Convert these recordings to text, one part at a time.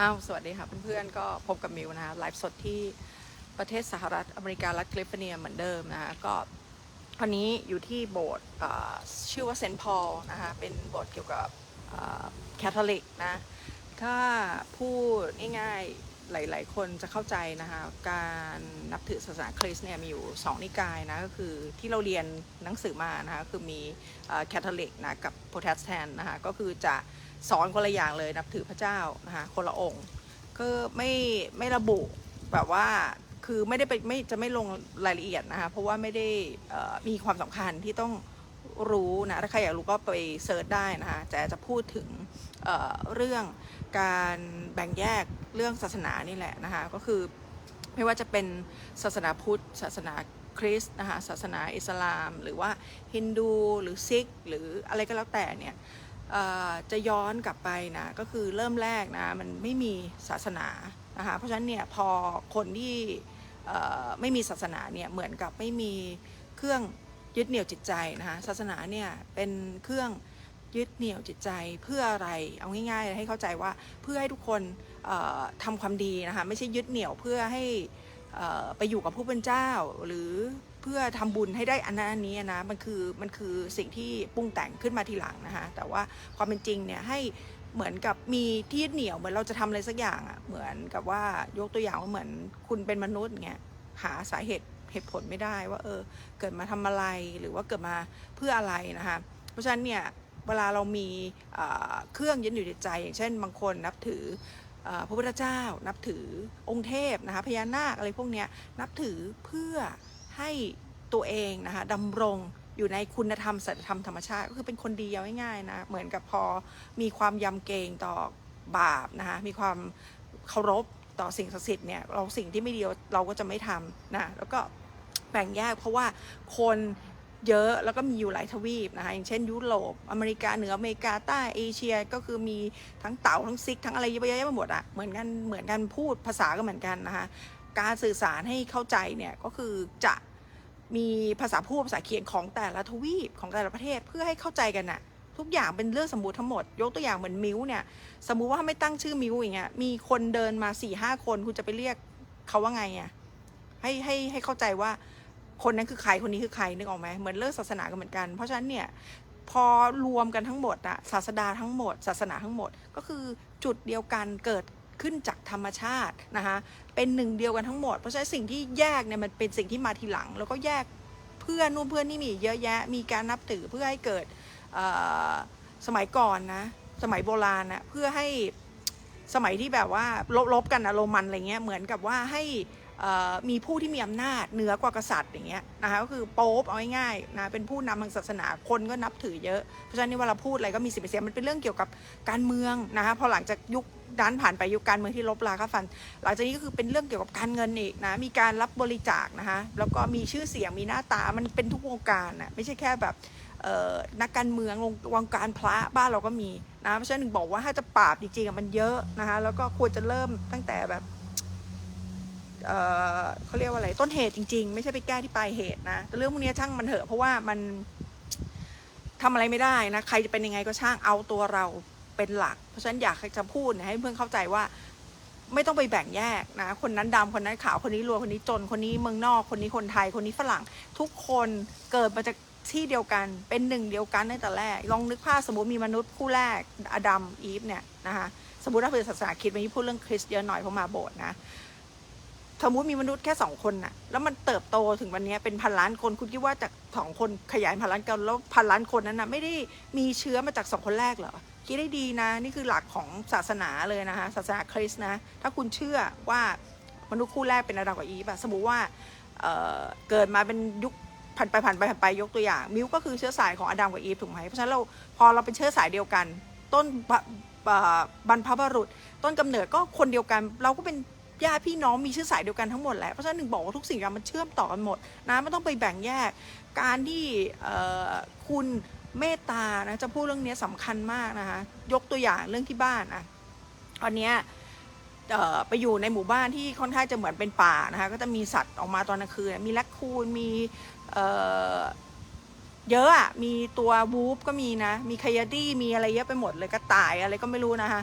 อ้าวสวัสดีค่ะเพื่อนๆก็พบกับมิวนะคะไลฟ์สดที่ประเทศสหรัฐอเมริการัฐแคลิฟอร์เนียเหมือนเดิมนะคะก็วันนี้อยู่ที่โบสถ์ชื่อว่าเซนต์พอลนะคะเป็นโบสถ์เกี่ยวกับแคทอลิกนะถ้าพูดง่ายๆหลายๆคนจะเข้าใจนะคะการนับถือศาสนาคริสต์เนี่ยมีอยู่ 2 นิกายนะก็คือที่เราเรียนหนังสือมานะคะคือมีแคทอลิกนะกับโปรเตสแตนต์นะคะก็คือจะ สอนคนละอย่างเลยนับถือพระเจ้านะคะคนละองค์ก็ไม่ไม่ระบุแบบว่าคือไม่ได้ไปไม่จะไม่ลงรายละเอียดนะคะเพราะว่าไม่ได้มีความสำคัญที่ต้องรู้นะถ้าใครอยากรู้ก็ไปเซิร์ชได้นะคะแต่จะพูดถึงเเรื่องการแบ่งแยกเรื่องศาสนานี่แหละนะคะก็คือไม่ว่าจะเป็นศาสนาพุทธ ศาสนาคริสต์นะคะศาสนาอิสลาม หรือว่าฮินดูหรือซิกหรืออะไรก็แล้วแต่เนี่ย จะย้อนกลับไปนะก็คือเริ่มแรกนะมันไม่มีศาสนานะคะเพราะฉะนั้นเนี่ยพอคนที่ไม่มีศาสนาเนี่ยเหมือนกับไม่มีเครื่องยึดเหนี่ยวจิตใจนะคะศาสนาเนี่ยเป็นเครื่องยึดเหนี่ยวจิตใจเพื่ออะไรเอาง่ายๆ ให้เข้าใจว่าเพื่อให้ทุกคนเอ่อทำความดีนะคะไม่ใช่ยึดเหนี่ยวเพื่อให้ไปอยู่กับผู้เป็นเจ้า หรือ พื่อทำบุญให้ได้อันนั้นอันนี้นะมันคือมันคือสิ่งที่ปรุงแต่งขึ้นมาทีหลังนะคะแต่ว่าความเป็นจริงเนี่ยให้เหมือนกับมีที่เหนียวเหมือนเราจะทำอะไรสักอย่างอะ่ะเหมือนกับว่ายกตัวอย่างว่าเหมือนคุณเป็นมนุษย์เงี้ยหาสาเหตุเหตุผลไม่ได้ว่าเออเกิดมาทำอะไรหรือว่าเกิดมาเพื่ออะไรนะคะเพราะฉะนั้นเนี่ยเวลาเรามีเครื่องยึดเหนี่ยวจิตใจ อย่างเช่น บางคนนับถือเอ่อพระพุทธเจ้า นับถือองค์เทพนะคะพญานาคอะไรพวกเนี้ยนับถือเพื่อ ให้ตัวเองนะคะดำรงอยู่ในคุณธรรมศีลธรรมธรรมชาติ ก็คือเป็นคนดีเอาง่ายๆนะเหมือนกับพอมีความยำเกรงต่อบาปนะคะมีความเคารพต่อสิ่งศักดิ์สิทธิ์เนี่ยเราสิ่งที่ไม่ดีเราก็จะไม่ทำนะแล้วก็แบ่งแยกเพราะว่าคนเยอะแล้วก็มีอยู่หลายทวีปนะคะอย่างเช่นยุโรปอเมริกาเหนืออเมริกาใต้เอเชียก็คือมีทั้งเต่าทั้งซิกทั้งอะไรเยอะแยะไปหมดอะเหมือนกันเหมือนกันพูดภาษาก็เหมือนกันนะคะ การสื่อสารให้เข้าใจเนี่ยก็คือจะมีภาษาพูดภาษาเขียนของแต่ละทวีปของแต่ละประเทศเพื่อให้เข้าใจกันน่ะทุกอย่างเป็นเรื่องสมมติทั้งหมด ยกตัวอย่างเหมือนมิวเนี่ย สมมุติว่าไม่ตั้งชื่อมิวอย่างเงี้ยมีคนเดินมาสี่ห้าคนคุณจะไปเรียกเขาว่าไงอะให้ให้ให้เข้าใจว่าคนนั้นคือใครคนนี้คือใครนึกออกไหมเหมือนเรื่องศาสนาก็เหมือนกัน เพราะฉะนั้นเนี่ยพอรวมกันทั้งหมดอะศาสดาทั้งหมด ศาสนาทั้งหมดก็คือจุดเดียวกันเกิด ขึ้นจากธรรมชาตินะคะเป็นหนึ่งเดียวกันทั้งหมด เพราะฉะนั้นสิ่งที่แยกเนี่ยมันเป็นสิ่งที่มาทีหลัง แล้วก็แยกเพื่อนนู่นเพื่อนนี่มีเยอะแยะ มีการนับถือเพื่อให้เกิดสมัยก่อนนะสมัยโบราณนะเพื่อให้สมัยที่แบบว่าลบๆกันนะโรมันอะไรเงี้ยเหมือนกับว่าให้ มีผู้ที่มีอำนาจเหนือกว่ากษัตริย์อย่างเงี้ยนะคะก็คือโป๊ปเอาง่ายๆนะเป็นผู้นำทางศาสนาคนก็นับถือเยอะ เพราะฉะนั้นเวลาพูดอะไรก็มีสิทธิ์เสียงมันเป็นเรื่องเกี่ยวกับการเมืองนะคะพอหลังจากยุคนั้นผ่านไปยุคการเมืองที่ลบลาค่าฟัน หลังจากนี้ก็คือเป็นเรื่องเกี่ยวกับการเงินอีกนะมีการรับบริจาคนะคะแล้วก็มีชื่อเสียงมีหน้าตามันเป็นทุกวงการนะไม่ใช่แค่แบบนักการเมืองวงการพระบ้านเราก็มีนะเพราะฉะนั้นถึงบอกว่าถ้าจะปราบจริงๆมันเยอะนะคะแล้วก็ควรจะเริ่มตั้งแต่แบบ เขาเรียกว่าอะไรต้นเหตุจริง ๆ ไม่ใช่ไปแก้ที่ปลายเหตุนะแต่เรื่องพวกนี้ช่างมันเถอะเพราะว่ามันทำอะไรไม่ได้นะ ใครจะเป็นยังไงก็ช่างเอาตัวเราเป็นหลัก เพราะฉะนั้นอยากจะพูดให้เพื่อนเข้าใจว่า ไม่ต้องไปแบ่งแยกนะ คนนั้นดำคนนั้นขาวคนนี้รวยคนนี้จนคนนี้เมืองนอกคนนี้คนไทยคนนี้ฝรั่ง ทุกคนเกิดมาจากที่เดียวกันเป็นหนึ่งเดียวกันตั้งแต่แรก ลองนึกภาพสมมติมีมนุษย์คู่แรกอดัมอีฟเนี่ยนะคะสมมติถ้าเป็นศาสนาคิดวันนี้พูดเรื่องคริสเยอะหน่อยเพราะมาโบสถ์นะ สมมติมีมนุษย์แค่สองคนน่ะ แล้วมันเติบโตถึงวันนี้เป็นพันล้านคนคุณคิดว่าจากสองคนขยายพันล้านกันแล้วพันล้านคนนั้นน่ะไม่ได้มีเชื้อมาจากสองคนแรกเหรอคิดได้ดีนะ นี่คือหลักของศาสนาเลยนะคะศาสนาคริสต์นะ ถ้าคุณเชื่อว่ามนุษย์คู่แรกเป็นอาดัมกับอีฟอะสมมติว่าเเกิดมาเป็นยุคผ่านไปผ่านไปผ่านไปยกตัวอย่าง มิวก็คือเชื้อสายของอาดัมกับอีฟถูกไหมเพราะฉะนั้นเราพอเราเป็นเชื้อสายเดียวกัน ต้นบะบะบรรพบุรุษ ต้นกำเนิดก็คนเดียวกัน เราก็เป็น ญาติพี่น้องมีเชื้อสายเดียวกันทั้งหมดแหละเพราะฉะนั้นหนึ่งบอกว่าทุกสิ่งอย่างมันเชื่อมต่อกันหมดนะไม่ต้องไปแบ่งแยก การที่คุณเมตตานะจะพูดเรื่องนี้สำคัญมากนะคะยกตัวอย่างเรื่องที่บ้านอะตอนเนี้ยไปอยู่ในหมู่บ้านที่ค่อนข้างจะเหมือนเป็นป่านะคะก็จะมีสัตว์ออกมาตอนกลางคืนมีแรคคูนมีเยอะอะมีตัววูฟก็มีนะ มีคายดี้มีอะไรเยอะไปหมดเลยกระต่ายอะไรก็ไม่รู้นะคะ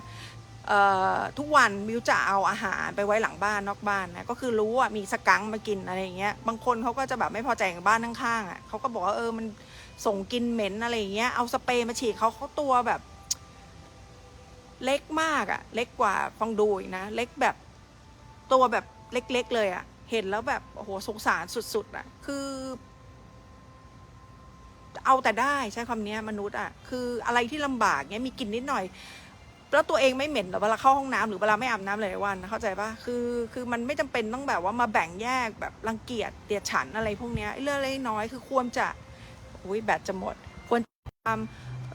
ทุกวันมิวจะเอาอาหารไปไว้หลังบ้านนอกบ้านนะก็คือรู้ว่ามีสกังค์มากินอะไรอย่างเงี้ยบางคนเขาก็จะแบบไม่พอใจกับบ้านข้างๆอะเขาก็บอกว่าเออมันส่งกลินเหม็นอะไรอย่างเงี้ยเอาสเปรย์มาฉีดเขาเขาตัวแบบ เล็กมากอะเล็กกว่าฟองดูอีกนะเล็กแบบตัวแบบเล็ก ๆ เลยอะเห็นแล้วแบบโอ้โหสงสารสุด ๆอะคือ เอาแต่ได้ใช้คำนี้มนุษย์อะคืออะไรที่ลำบากเนี้ยมีกลิ่นนิดหน่อย แล้วตัวเองไม่เหม็นหรอเวลาเข้าห้องน้ำหรือเวลาไม่อาบน้ำหลายวันเข้าใจปะคือคือมันไม่จำเป็นต้องแบบว่ามาแบ่งแยกแบบรังเกียจเดียดฉันอะไรพวกเนี้ยเรื่องเล็กน้อยคือควรจะอุ้ยแบตจะหมด ควรความ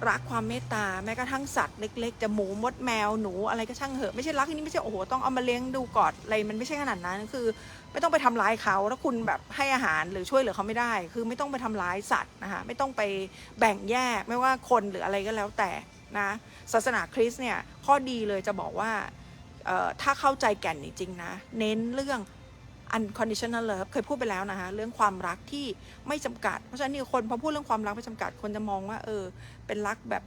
รักความเมตตาแม้กระทั่งสัตว์เล็กๆ จะหมูมดแมวหนูอะไรก็ช่างเหอะไม่ใช่รักที่นี่ไม่ใช่โอ้โหต้องเอามาเลี้ยงดูกอดอะไรมันไม่ใช่ขนาดนั้นคือ ไม่ต้องไปทำร้ายเขาถ้าคุณแบบให้อาหารหรือช่วยเหลือเขาไม่ได้ คือไม่ต้องไปทำร้ายสัตว์นะคะไม่ต้องไปแบ่งแยกไม่ว่าคนหรืออะไรก็แล้วแต่ นะศาสนาคริสต์เนี่ยข้อดีเลยจะบอกว่าถ้าเข้าใจแก่นจริงๆนะ เน้นเรื่อง unconditional love เคยพูดไปแล้วนะคะเรื่องความรักที่ไม่จำกัด เพราะฉะนั้นนี่คนพอพูดเรื่องความรักไม่จำกัด คนจะมองว่าเออเป็นรักแบบ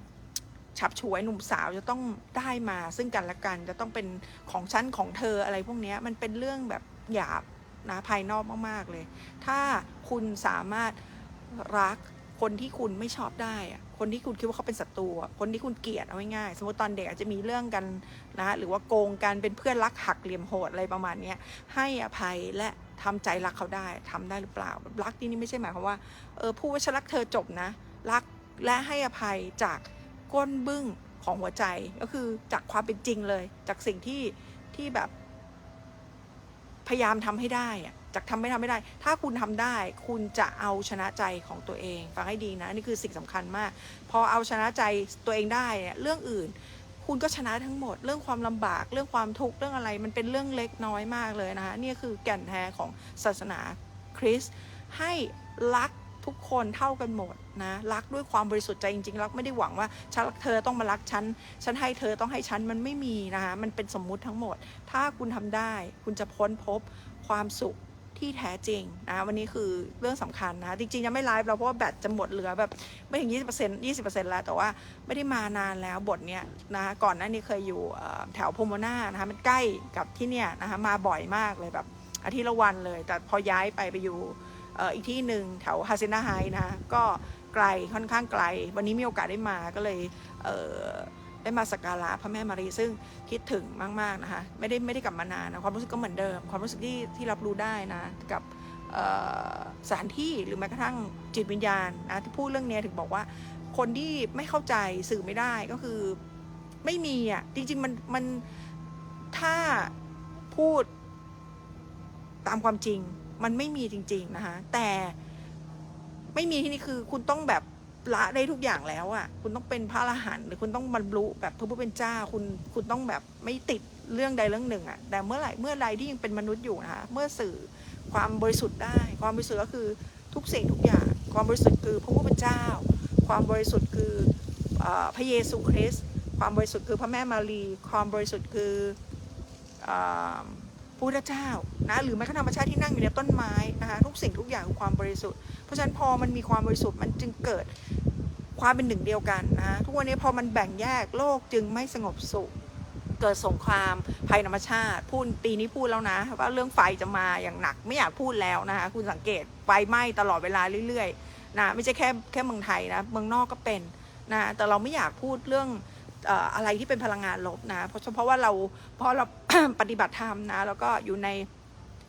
ฉับฉวยหนุ่มสาวจะต้องได้มาซึ่งกันและกันจะต้องเป็นของฉันของเธออะไรพวกนี้มันเป็นเรื่องแบบหยาบนะภายนอกมากๆเลย ถ้าคุณสามารถรัก คนที่คุณไม่ชอบได้อะคนที่คุณคิดว่าเขาเป็นศัตรูอะคนที่คุณเกลียดเอาง่ายๆสมมติตอนเด็กอาจจะมีเรื่องกันนะหรือว่าโกงกันเป็นเพื่อนรักหักเหลี่ยมโหดอะไรประมาณเนี้ยให้อภัยและทำใจรักเขาได้ทำได้หรือเปล่ารักที่นี่ไม่ใช่หมายความว่าเออพูดว่าฉันรักเธอจบนะ รักและให้อภัยจากก้นบึ้งของหัวใจก็คือจากความเป็นจริงเลย จากสิ่งที่ที่แบบพยายามทำให้ได้อะ จากทำไม่ทำไม่ได้ ถ้าคุณทำได้ คุณจะเอาชนะใจของตัวเอง ฟังให้ดีนะ นี่คือสิ่งสำคัญมาก พอเอาชนะใจตัวเองได้เนี่ยเรื่องอื่น คุณก็ชนะทั้งหมด เรื่องความลำบาก เรื่องความทุกข์ เรื่องอะไร มันเป็นเรื่องเล็กน้อยมากเลยนะคะ นี่คือแก่นแท้ของศาสนาคริสต์ให้รักทุกคนเท่ากันหมดนะรักด้วยความบริสุทธิ์ใจจริงๆรักไม่ได้หวังว่าฉันรักเธอต้องมารักฉันฉันให้เธอต้องให้ฉันมันไม่มีนะคะมันเป็นสมมุติทั้งหมด ถ้าคุณทำได้ คุณจะพ้นพบความสุข ที่แท้จริงนะวันนี้คือเรื่องสำคัญนะจริงๆยังไม่ไลฟ์เราเพราะว่าแบตจะหมดเหลือแบบไม่ถึง 20% 20%แล้วแต่ว่าไม่ได้มานานแล้วบทเนี้ยนะก่อนหน้านี้เคยอยู่แถวพมนานะคะมันใกล้กับที่เนี่ยนะคะมาบ่อยมากเลยแบบอาทิตย์ละวันเลย แต่พอย้ายไปไปอยู่อีกที่หนึ่งแถวฮาเซนาไฮนะคะก็ไกลค่อนข้างไกล วันนี้มีโอกาสได้มาก็เลยเได้มาสักการะพระแม่มารีซึ่งคิดถึงมากๆนะคะไม่ได้ไม่ได้กลับมานานนะความรู้สึกก็เหมือนเดิม ความรู้สึกที่ที่รับรู้ได้นะกับสถานที่หรือแม้กระทั่งจิตวิญญาณนะที่พูดเรื่องนี้ถึงบอกว่าคนที่ไม่เข้าใจสื่อไม่ได้ก็คือไม่มีอะจริงๆมันมันถ้าพูดตามความจริง มันไม่มีจริง ๆนะคะแต่ไม่มีที่นี่คือคุณต้องแบบ ละได้ทุกอย่างแล้วอะ คุณต้องเป็นพระอรหันต์หรือคุณต้องบรรลุแบบพระผู้เป็นเจ้าคุณคุณต้องแบบไม่ติดเรื่องใดเรื่องหนึ่งอะ แต่เมื่อไหร่เมื่อใดที่ยังเป็นมนุษย์อยู่นะคะเมื่อสื่อความบริสุทธิ์ได้ ความบริสุทธิ์ก็คือทุกสิ่งทุกอย่าง ความบริสุทธิ์คือพระผู้เป็นเจ้า ความบริสุทธิ์คืออพระเยซูคริสต์ความบริสุทธิ์คือพระแม่มารีความบริสุทธิ์คือพระพุทธเจ้านะหรือแม้กระทั่งธรรมชาติที่นั่งอยู่ในต้นไม้นะคะทุกสิ่งทุกอย่างคือความบริสุทธิ์เพราะฉะนั้นพอมันมีความบริสุทธิ์มันจึงเกิด ความเป็นหนึ่งเดียวกันนะทุกวันนี้พอมันแบ่งแยกโลกจึงไม่สงบสุข เกิดสงครามภัยธรรมชาติพูดปีนี้พูดแล้วนะ ว่าเรื่องไฟจะมาอย่างหนักไม่อยากพูดแล้วนะคะคุณสังเกตไฟไหม้ตลอดเวลาเรื่อยๆนะไม่ใช่แค่แค่เมืองไทยนะเมืองนอกก็เป็นนะแต่เราไม่อยากพูดเรื่องเอ่ออะไรที่เป็นพลังงานลบนะ เพราะเพราะว่าเราเพราะเราปฏิบัติธรรมนะ แล้วก็อยู่ใน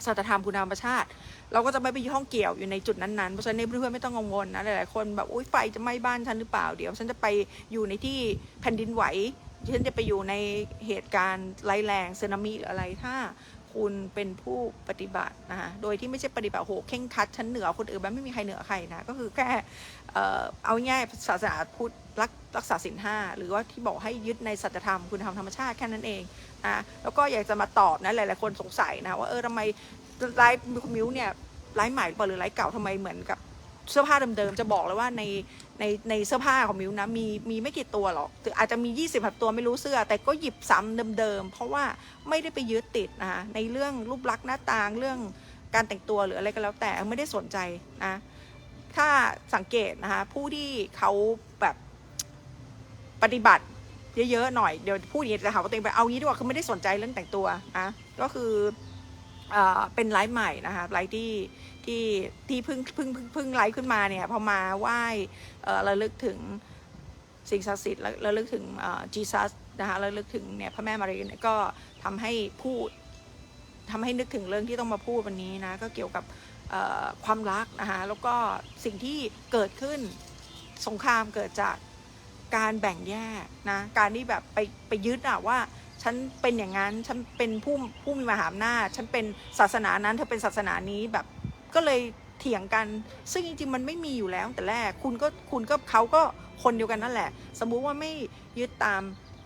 สัจธรรมคุณธรรมชาติ เราก็จะไม่ไปห้องเกี่ยวอยู่ในจุดนั้นๆ เพราะฉะนั้นเพื่อนๆไม่ต้องกังวลนะหลายๆคนแบบอุ้ยไฟจะไหม้บ้านฉันหรือเปล่าเดี๋ยว ฉันจะไปอยู่ในที่แผ่นดินไหวฉันจะไปอยู่ในเหตุการณ์ร้ายแรงสึนามิหรืออะไรถ้าคุณเป็นผู้ปฏิบัตินะคะโดยที่ไม่ใช่ปฏิบัติโหเข่งคัดฉันเหนือคนอื่นแบบไม่มีใครเหนือใครนะ ก็คือแค่เอาง่ายศาสนาพุทธรักรักษาศีลห้าหรือว่าที่บอกให้ยึดในสัจธรรมคุณธรรมธรรมชาติแค่นั้นเองนะแล้วก็อยากจะมาตอบนะหลาย ๆ คนสงสัยนะว่าเออทำไม ไลฟ์มิวเนี่ยไลฟ์ใหม่หรือเปล่าหรือไลฟ์เก่าทำไมเหมือนกับเสื้อผ้าเดิมๆจะบอกเลยว่าในในในเสื้อผ้าของมิวนะมีมีไม่กี่ตัวหรอกอาจจะมี 20แบบตัวไม่รู้เสื้อ แต่ก็หยิบซ้ำเดิมๆเพราะว่าไม่ได้ไปยึดติดนะคะในเรื่องรูปลักษณ์หน้าตางเรื่องการแต่งตัวหรืออะไรก็แล้วแต่ไม่ได้สนใจนะถ้าสังเกตนะคะผู้ที่เขาแบบปฏิบัติเยอะๆหน่อยเดี๋ยวพูดอย่างนี้จะหาว่าตัวเองไปเอางี้ดีกว่าคือไม่ได้สนใจเรื่องแต่งตัวอะก็คือ เป็นไลฟ์ใหม่นะคะไลฟ์ที่ที่ที่เพิ่งเพิ่งเพิ่งเพิ่งไลฟ์ขึ้นมาเนี่ยพอมาไหว้เออระลึกถึงสิ่งศักดิ์สิทธิ์และระลึกถึงจีซัสนะคะระลึกถึงเนี่ยพระแม่มารีเนี่ยก็ทำให้พูดทำให้นึกถึงเรื่องที่ต้องมาพูดวันนี้นะก็เกี่ยวกับเอ่อความรักนะคะแล้วก็สิ่งที่เกิดขึ้นสงครามเกิดจากการแบ่งแยกนะการที่แบบไปไปยึดอะว่า ฉันเป็นอย่างนั้นฉันเป็นผู้ผู้มีมหาอำนาจฉันเป็นศาสนานั้นเธอเป็นศาสนานี้แบบก็เลยเถียงกัน ซึ่งจริงๆมันไม่มีอยู่แล้วแต่แรกคุณก็คุณก็เขาก็คนเดียวกันนั่นแหละ สมมุติว่าไม่ยึดตาม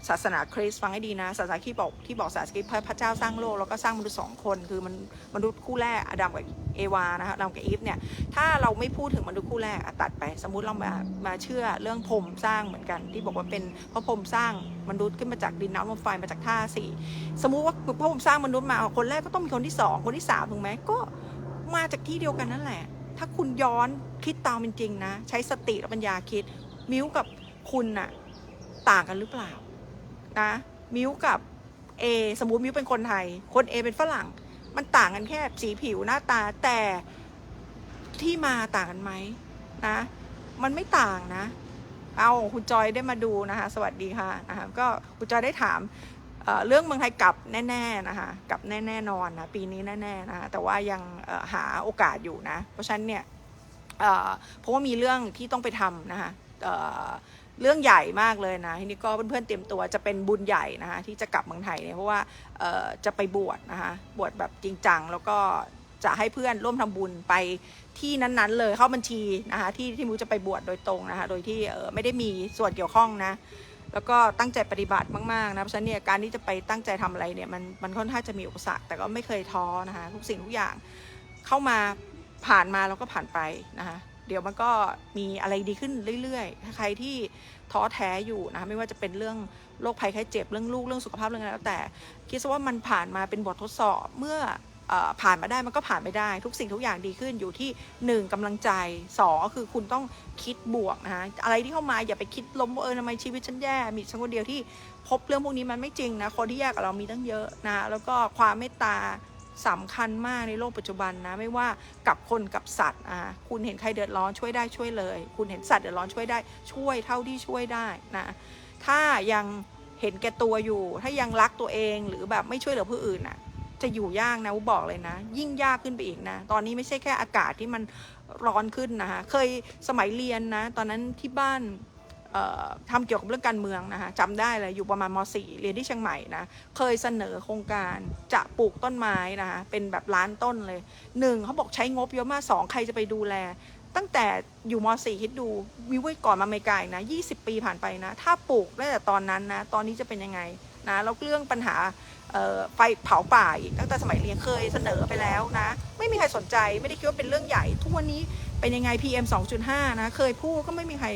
ศาสนาคริสต์ฟังให้ดีนะศาสนาคริสต์บอกที่บอกศาสนาคริสต์พระเจ้าสร้างโลกแล้วก็สร้างมนุษย์สองคน คือมันมนุษย์คู่แรกอดัมกับเอวานะคะอดัมกับอีฟเนี่ยถ้าเราไม่พูดถึงมนุษย์คู่แรกตัดไป สมมุติเรามามาเชื่อเรื่องพรมสร้างเหมือนกัน ที่บอกว่าเป็นพระพรมสร้างมนุษย์ขึ้นมาจากดินน้ำลมไฟมาจากท่าสี่สมมุติว่าพระพรมสร้างมนุษย์มาคนแรกก็ต้องมีคนที่สองคนที่สามถูกไหมก็มาจากที่เดียวกันนั่นแหละ ถ้าคุณย้อนคิดตามเป็นจริงนะ ใช้สติและปัญญาคิด มิ้วกับคุณน่ะต่างกันหรือเปล่า นะมิ้วกับเอสมมุติมิ้วเป็นคนไทย คนเอเป็นฝรั่ง มันต่างกันแค่สีผิวหน้าตาแต่ที่มาต่างกันไหมนะ มันไม่ต่างนะ เอาคุณจอยได้มาดูนะคะ สวัสดีค่ะนะคะก็คุณจอยได้ถามเเรื่องเมืองไทยกลับแน่ๆนะคะกลับแน่แนนอนนะปีนี้แน่ๆนะคะแต่ว่ายังหาโอกาสอยู่นะ เพราะฉะนั้นเนี่ยเเพราะว่ามีเรื่องที่ต้องไปทำนะคะ เรื่องใหญ่มากเลยนะทีนี้ก็เพื่อนๆเตรียมตัวจะเป็นบุญใหญ่นะคะที่จะกลับเมืองไทยเนี่ยเพราะว่าจะไปบวชนะคะบวชแบบจริงจังแล้วก็จะให้เพื่อนร่วมทำบุญไปที่นั้นๆ เลยเข้าบัญชีนะคะที่ที่มูจะไปบวชโดยตรงนะคะโดยที่ไม่ได้มีส่วนเกี่ยวข้องนะแล้วก็ตั้งใจปฏิบัติมากๆนะเพราะฉะนั้นเนี่ยการที่จะไปตั้งใจทำอะไรเนี่ยมันมันค่อนข้างจะมีอุปสรรคแต่ก็ไม่เคยท้อนะคะทุกสิ่งทุกอย่างเข้ามาผ่านมาแล้วก็ผ่านไปนะคะ เดี๋ยวมันก็มีอะไรดีขึ้นเรื่อยๆ ใครที่ท้อแท้อยู่นะไม่ว่าจะเป็นเรื่องโรคภัยไข้เจ็บเรื่องลูกเรื่องสุขภาพเรื่องอะไรแล้วแต่ คิดซะว่ามันผ่านมาเป็นบททดสอบเมื่ออผ่านมาได้มันก็ผ่านไม่ได้ ทุกสิ่งทุกอย่างดีขึ้นอยู่ที่หนึ่งกำลังใจสองก็คือคุณต้องคิดบวกนะคะอะไรที่เข้ามาอย่าไปคิดล้มว่าเออทำไมชีวิตฉันแย่มีฉันคนเดียวที่พบเรื่องพวกนี้มันไม่จริงนะคนที่แย่กับเรามีตั้งเยอะนะแล้วก็ความเมตตา สำคัญมากในโลกปัจจุบันนะ ไม่ว่ากับคนกับสัตว์อะคุณเห็นใครเดือดร้อนช่วยได้ช่วยเลย คุณเห็นสัตว์เดือดร้อนช่วยได้ช่วยเท่าที่ช่วยได้นะถ้ายังเห็นแก่ตัวอยู่ ถ้ายังรักตัวเองหรือแบบไม่ช่วยเหลือผู้อื่นน่ะ จะอยู่ยากนะอูบอกเลยนะ ยิ่งยากขึ้นไปอีกนะ ตอนนี้ไม่ใช่แค่อากาศที่มันร้อนขึ้นนะคะเคยสมัยเรียนนะ ตอนนั้นที่บ้าน ทำเกี่ยวกับเรื่องการเมืองนะคะจำได้เลยอยู่ประมาณม .4 เรียนที่เชียงใหม่นะเคยเสนอโครงการจะปลูกต้นไม้นะคะเป็นแบบล้านต้นเลยหนึ่งเขาบอกใช้งบเยอะมากสองใครจะไปดูแล ตั้งแต่อยู่ม .4 คิดดูวิวไว้ก่อนมาอเมริกาอีกนะ20 ปีผ่านไปนะ ถ้าปลูกได้แต่ตอนนั้นนะตอนนี้จะเป็นยังไงนะแล้วเรื่องปัญหาไฟเผาป่าอีกตั้งแต่สมัยเรียนเคยเสนอไปแล้วนะ ไม่มีใครสนใจไม่ได้คิดว่าเป็นเรื่องใหญ่ ทุกวันนี้เป็นยังไง PM 2.5 นะ เคยพูดก็ไม่มีใคร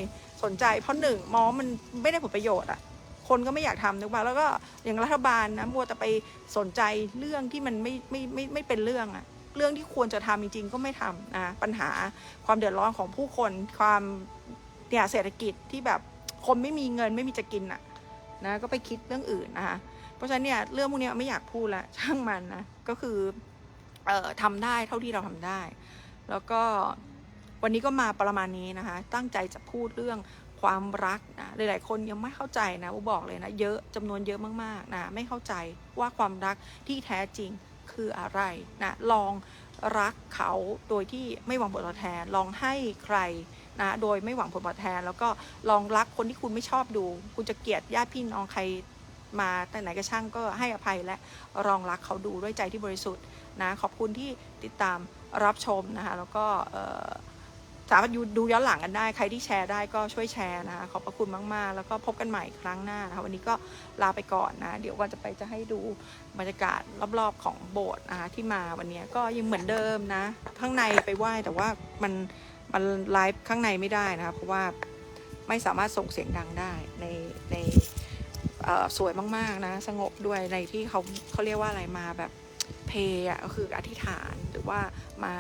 สนใจ เพราะหนึ่งมองมันไม่ได้ผลประโยชน์อะคนก็ไม่อยากทำนึกว่าแล้วก็อย่างรัฐบาลนะมัวแต่ไปสนใจเรื่องที่มันไม่ไม่ไม่ไม่เป็นเรื่องอะเรื่องที่ควรจะทำจริง ๆ ก็ไม่ทำนะปัญหาความเดือดร้อนของผู้คนความเนี่ยเศรษฐกิจที่แบบคนไม่มีเงินไม่มีจะกินอะนะก็ไปคิดเรื่องอื่นนะคะเพราะฉะนั้นเนี่ยเรื่องพวกนี้ไม่อยากพูดละช่างมันนะก็คือเอ่อทำได้เท่าที่เราทำได้ แล้วก็ วันนี้ก็มาประมาณนี้นะคะ ตั้งใจจะพูดเรื่องความรักนะ หลายๆ คนยังไม่เข้าใจนะอูบอกเลยนะ เยอะจำนวนเยอะมากๆนะ ไม่เข้าใจว่าความรักที่แท้จริงคืออะไรนะ ลองรักเขาโดยที่ไม่หวังผลตอบแทน ลองให้ใครนะโดยไม่หวังผลตอบแทน แล้วก็ลองรักคนที่คุณไม่ชอบดู คุณจะเกลียดญาติพี่น้องใครมาแต่ไหนก็ช่างก็ให้อภัยและรองรักเขาดูด้วยใจที่บริสุทธิ์นะ ขอบคุณที่ติดตามรับชมนะคะ แล้วก็ สามารถดูย้อนหลังกันได้ ใครที่แชร์ได้ก็ช่วยแชร์นะคะ ขอบพระคุณมาก ๆ แล้วก็พบกันใหม่ครั้งหน้านะคะวันนี้ก็ลาไปก่อนนะ เดี๋ยววันจะไปจะให้ดูบรรยากาศรอบๆของโบสถ์นะคะที่มาวันนี้ก็ยังเหมือนเดิมนะ ข้างในไปไหว้แต่ว่ามันมันไลฟ์ข้างในไม่ได้นะคะเพราะว่าไม่สามารถส่งเสียงดังได้ในในสวยมากๆนะ สงบด้วยในที่เขาเขาเรียกว่าอะไรมาแบบเพย์อะก็คืออธิษฐานหรือว่ามา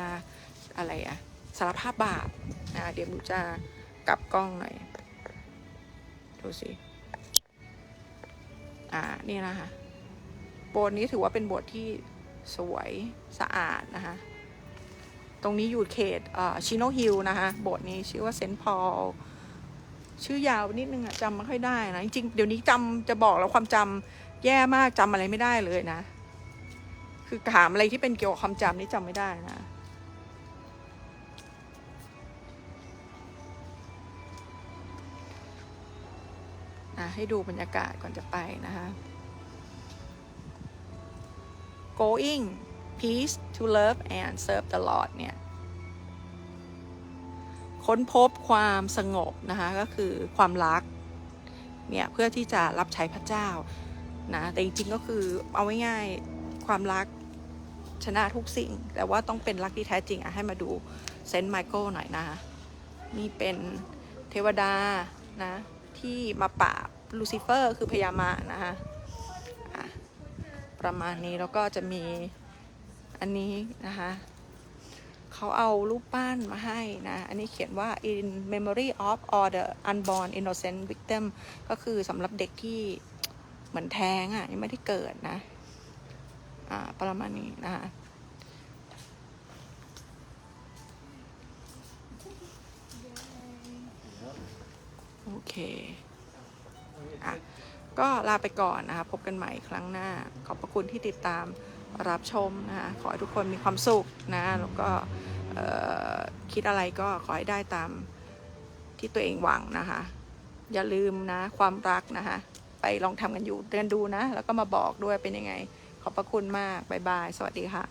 อะไรอะ สารภาพบาปนะเดี๋ยวหนูจะกลับกล้องหน่อย ดูสิ อ่า นี่นะคะ โบสถ์นี้ถือว่าเป็นโบสถ์ที่สวยสะอาดนะคะ ตรงนี้อยู่เขตชิโนฮิลนะคะ โบสถ์นี้ชื่อว่าเซนต์พอลชื่อยาวนิดนึงอะจำไม่ค่อยได้นะ จริง ๆ เดี๋ยวนี้จำจะบอกแล้วความจำแย่มากจำอะไรไม่ได้เลยนะ คือถามอะไรที่เป็นเกี่ยวกับความจำนี่จำไม่ได้นะ อะให้ดูบรรยากาศก่อนจะไปนะคะ going peace to love and serve the Lord เนี่ย ค้นพบความสงบนะคะ ก็คือความรัก เนี่ย เพื่อที่จะรับใช้พระเจ้านะ แต่จริงๆก็คือเอาง่ายๆความรักชนะทุกสิ่ง แต่ว่าต้องเป็นรักที่แท้จริงอะให้มาดูเซนต์ไมเคิลหน่อยนะคะ นี่เป็นเทวดานะ ที่มาปราบลูซิเฟอร์คือพญามารนะคะอะประมาณนี้แล้วก็จะมีอันนี้นะคะเขาเอารูปปั้นมาให้นะ อันนี้เขียนว่า in memory of all the unborn innocent victim ก็คือสำหรับเด็กที่เหมือนแท้งอะยังไม่ได้เกิดนะ อ่า ประมาณนี้นะคะ เคอะก็ลาไปก่อนนะคะ พบกันใหม่ครั้งหน้า ขอบพระคุณที่ติดตามรับชมนะคะ ขอให้ทุกคนมีความสุขนะ แล้วก็คิดอะไรก็ขอให้ได้ตามที่ตัวเองหวังนะคะ อย่าลืมนะความรักนะคะ ไปลองทำกันอยู่เรียนดูนะ แล้วก็มาบอกด้วยเป็นยังไง ขอบพระคุณมาก บ๊ายบาย สวัสดีค่ะ